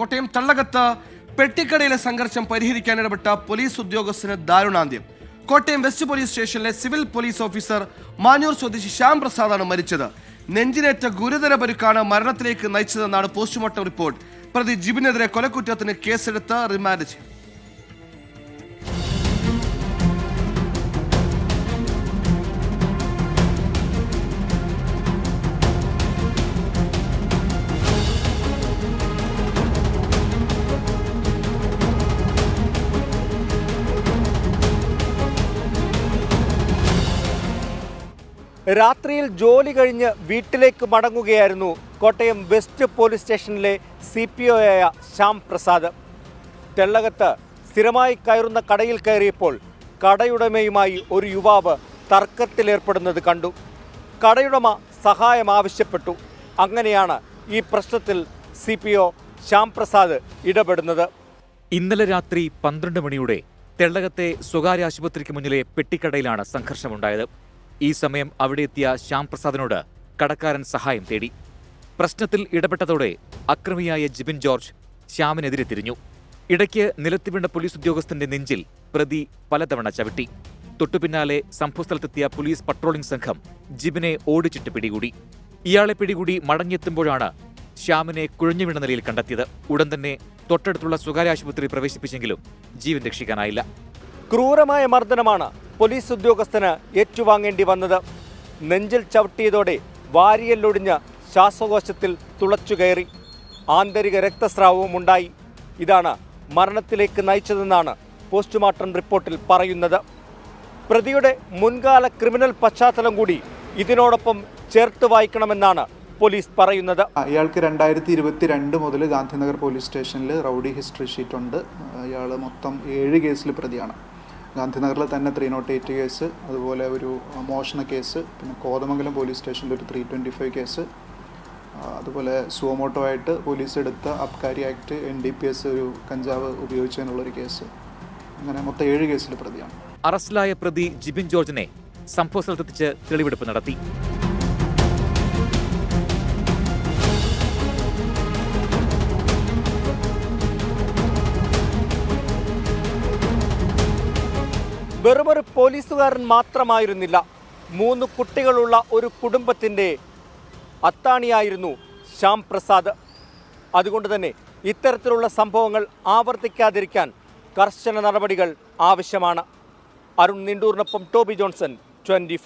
കോട്ടയം തള്ളകത്ത് പെട്ടിക്കടയിലെ സംഘർഷം പരിഹരിക്കാൻ ഇടപെട്ട പോലീസ് ഉദ്യോഗസ്ഥന് ദാരുണാന്ത്യം. കോട്ടയം വെസ്റ്റ് പോലീസ് സ്റ്റേഷനിലെ സിവിൽ പോലീസ് ഓഫീസർ മാന്യൂർ സ്വദേശി ശ്യാം പ്രസാദാണ് മരിച്ചത്. നെഞ്ചിനേറ്റ ഗുരുതര പരുക്കാണ് മരണത്തിലേക്ക് നയിച്ചതെന്നാണ് പോസ്റ്റ്മോർട്ടം റിപ്പോർട്ട്. പ്രതി ജിബിനെതിരെ കൊലക്കുറ്റത്തിന് കേസെടുത്ത് റിമാൻഡ് ചെയ്തു. രാത്രിയിൽ ജോലി കഴിഞ്ഞ് വീട്ടിലേക്ക് മടങ്ങുകയായിരുന്നു കോട്ടയം വെസ്റ്റ് പോലീസ് സ്റ്റേഷനിലെ സി പി ഒ ആയ ശ്യാം പ്രസാദ്. തെള്ളകത്ത് സ്ഥിരമായി കയറുന്ന കടയിൽ കയറിയപ്പോൾ കടയുടമയുമായി ഒരു യുവാവ് തർക്കത്തിലേർപ്പെടുന്നത് കണ്ടു. കടയുടമ സഹായം ആവശ്യപ്പെട്ടു. അങ്ങനെയാണ് ഈ പ്രശ്നത്തിൽ C P O Shyam Prasad ഇടപെടുന്നത്. ഇന്നലെ രാത്രി പന്ത്രണ്ട് മണിയോടെ തെള്ളകത്തെ സ്വകാര്യ ആശുപത്രിക്ക് മുന്നിലെ പെട്ടിക്കടയിലാണ് സംഘർഷമുണ്ടായത്. ഈ സമയം അവിടെ എത്തിയ ശ്യാം പ്രസാദിനോട് കടക്കാരൻ സഹായം തേടി. പ്രശ്നത്തിൽ ഇടപെട്ടതോടെ അക്രമിയായ ജിബിൻ ജോർജ് ശ്യാമിനെതിരെ തിരിഞ്ഞു. ഇടയ്ക്ക് നിലത്ത് വീണ പോലീസ് ഉദ്യോഗസ്ഥന്റെ നെഞ്ചിൽ പ്രതി പലതവണ ചവിട്ടി. തൊട്ടുപിന്നാലെ സംഭവസ്ഥലത്തെത്തിയ പോലീസ് പട്രോളിംഗ് സംഘം ജിബിനെ ഓടിച്ചിട്ട് പിടികൂടി. ഇയാളെ പിടികൂടി മടങ്ങിയെത്തുമ്പോഴാണ് ശ്യാമിനെ കുഴഞ്ഞു നിലയിൽ കണ്ടെത്തിയത്. ഉടൻ തന്നെ തൊട്ടടുത്തുള്ള സ്വകാര്യ ആശുപത്രി പ്രവേശിപ്പിച്ചെങ്കിലും ജീവൻ രക്ഷിക്കാനായില്ല. ക്രൂരമായ മർദ്ദനമാണ് പോലീസ് ഉദ്യോഗസ്ഥന് ഏറ്റുവാങ്ങേണ്ടി വന്നത്. നെഞ്ചിൽ ചവിട്ടിയതോടെ വാരിയല്ലൊടിഞ്ഞ് ശ്വാസകോശത്തിൽ തുളച്ചുകയറി ആന്തരിക രക്തസ്രാവവും ഉണ്ടായി. ഇതാണ് മരണത്തിലേക്ക് നയിച്ചതെന്നാണ് പോസ്റ്റ്മോർട്ടം റിപ്പോർട്ടിൽ പറയുന്നത്. പ്രതിയുടെ മുൻകാല ക്രിമിനൽ പശ്ചാത്തലം കൂടി ഇതിനോടൊപ്പം ചേർത്ത് വായിക്കണമെന്നാണ് പോലീസ് പറയുന്നത്. അയാൾക്ക് രണ്ടായിരത്തി ഇരുപത്തി രണ്ട് മുതൽ ഗാന്ധിനഗർ പോലീസ് സ്റ്റേഷനിൽ റൗഡി ഹിസ്റ്ററി ഷീറ്റ് ഉണ്ട്. അയാൾ മൊത്തം ഏഴ് കേസിൽ പ്രതിയാണ്. ഗാന്ധിനഗറിൽ തന്നെ ത്രീ നോട്ട് എയ്റ്റ് കേസ് അതുപോലെ ഒരു മോഷണ കേസ് പിന്നെ കോതമംഗലം പോലീസ് സ്റ്റേഷനിൽ ഒരു ത്രീ ട്വന്റി ഫൈവ് കേസ് അതുപോലെ സുവമോട്ടോ ആയിട്ട് പോലീസ് എടുത്ത abkari act N D P S ഒരു കഞ്ചാവ് ഉപയോഗിച്ചതിനുള്ളൊരു കേസ് അങ്ങനെ മൊത്തം ഏഴ് കേസിൽ പ്രതിയാണ്. അറസ്റ്റിലായ പ്രതി ജിബിൻ ജോർജിനെ സംഭവ സ്ഥലത്തെത്തിച്ച് തെളിവെടുപ്പ് നടത്തി. വെറുമൊരു പോലീസുകാരൻ മാത്രമായിരുന്നില്ല. മൂന്ന് കുട്ടികളുള്ള ഒരു കുടുംബത്തിന്റെ അത്താണിയായിരുന്നു ശ്യാം പ്രസാദ്. അതുകൊണ്ട് തന്നെ ഇത്തരത്തിലുള്ള സംഭവങ്ങൾ ആവർത്തിക്കാതിരിക്കാൻ കർശന നടപടികൾ ആവശ്യമാണ്. അരുൺ നിണ്ടൂറിനൊപ്പം ടോബി ജോൺസൺ ട്വന്റി